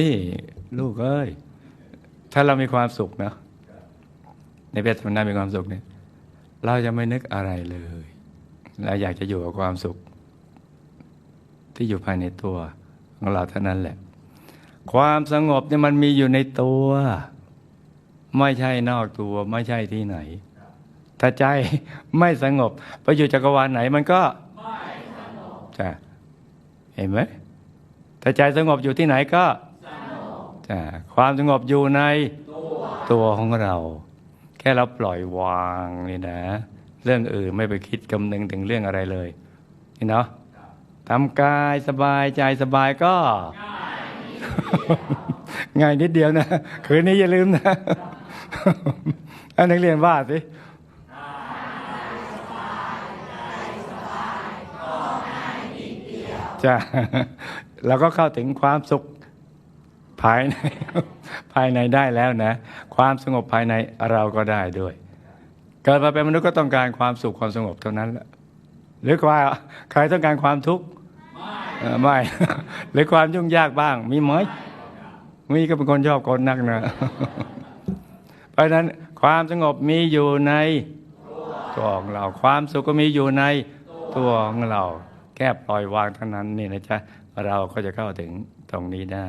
นี่ลูกเอ้ย ถ้าเรามีความสุขนะในเพศสมนามีความสุขเนี่ย เราจะไม่นึกอะไรเลยเราอยากจะอยู่กับความสุข ที่อยู่ภายในตัวของเราเท่านั้นแหละ ความสงบเนี่ยมันมีอยู่ในตัว ไม่ใช่นอกตัว ไม่ใช่ที่ไหน ถ้าใจไม่สงบไปอยู่จักรวาลไหนมันก็ไม่สงบจ้ะเห็นไหมถ้าใจสงบอยู่ที่ไหนก็จ้ะ ความสงบอยู่ในตัวของเรา แค่เราปล่อยวางนี่นะ เรื่องอื่นไม่ไปคิดกำนึงถึงเรื่องอะไรเลย นี่เนาะทำกายสบายใจสบายก็ ง่ายนิดเดียวนะ คืนนี้อย่าลืมนะอันนักเรียนว่าสิจ้ะเราก็เข้าถึงความสุข ภายในภายในได้แล้วนะ ความสงบภายในเราก็ได้ด้วย เกิดมาเป็นมนุษย์ก็ต้องการความสุขความสงบเท่านั้นแหละหรือว่าใครต้องการความทุกข์ไม่หรือความยุ่งยากบ้าง มีไหมมีก็เป็นคนชอบคนนักนะ เพราะฉะนั้นความสงบมีอยู่ในตัวของเรา ความสุขก็มีอยู่ในตัวของเรา แค่ปล่อยวางเท่านั้นนี่นะจ๊ะเราก็จะเข้าถึงตรงนี้ได้